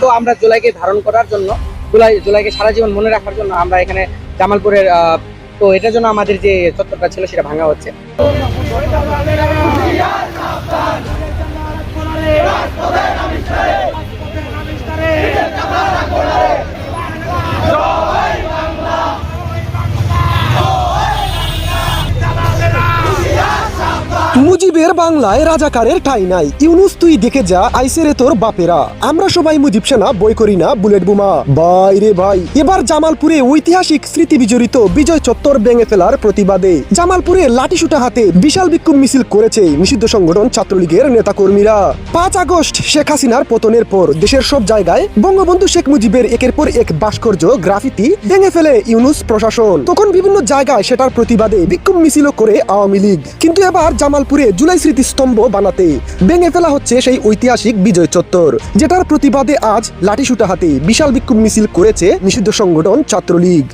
তো আমরা জুলাইকে ধারণ করার জন্য, জুলাই, জুলাইকে সারা জীবন মনে রাখার জন্য আমরা এখানে জামালপুরের তো এটার জন্য আমাদের যে চত্বরটা ছিল সেটা ভাঙা হচ্ছে। মুজিবের বাংলায় রাজাকারের ঠাই নাই। ইউনুস, তুই দেখে যা আইসেরে তোর বাপেরা। আমরা সবাই মুজিব সেনা, বই করি না, বুলেট বোমা। ভাই রে ভাই। এবার জামালপুরে ঐতিহাসিক স্মৃতি বিজড়িত বিজয় চত্বর ভেঙে ফেলার প্রতিবাদে জামালপুরে লাঠি সুটা হাতে বিশাল বিক্ষোভ মিছিল করেছে নিষিদ্ধ সংগঠন ছাত্রলীগের নেতাকর্মীরা। পাঁচ আগস্ট শেখ হাসিনার পতনের পর দেশের সব জায়গায় বঙ্গবন্ধু শেখ মুজিবের একের পর এক ভাস্কর্য, গ্রাফিতি ভেঙে ফেলে ইউনুস প্রশাসন। তখন বিভিন্ন জায়গায় সেটার প্রতিবাদে বিক্ষোভ মিছিল করে আওয়ামী লীগ। কিন্তু এবার জামালপুরে জুলাই স্মৃতিস্তম্ভ বানাতে। ভেঙে ফেলা হচ্ছে সেই ঐতিহাসিক বিজয় চত্বর, যেটার প্রতিবাদে আজ লাঠিসুটা হাতে বিশাল বিক্ষোভ মিছিল করেছে নিষিদ্ধ সংগঠন ছাত্রলীগ।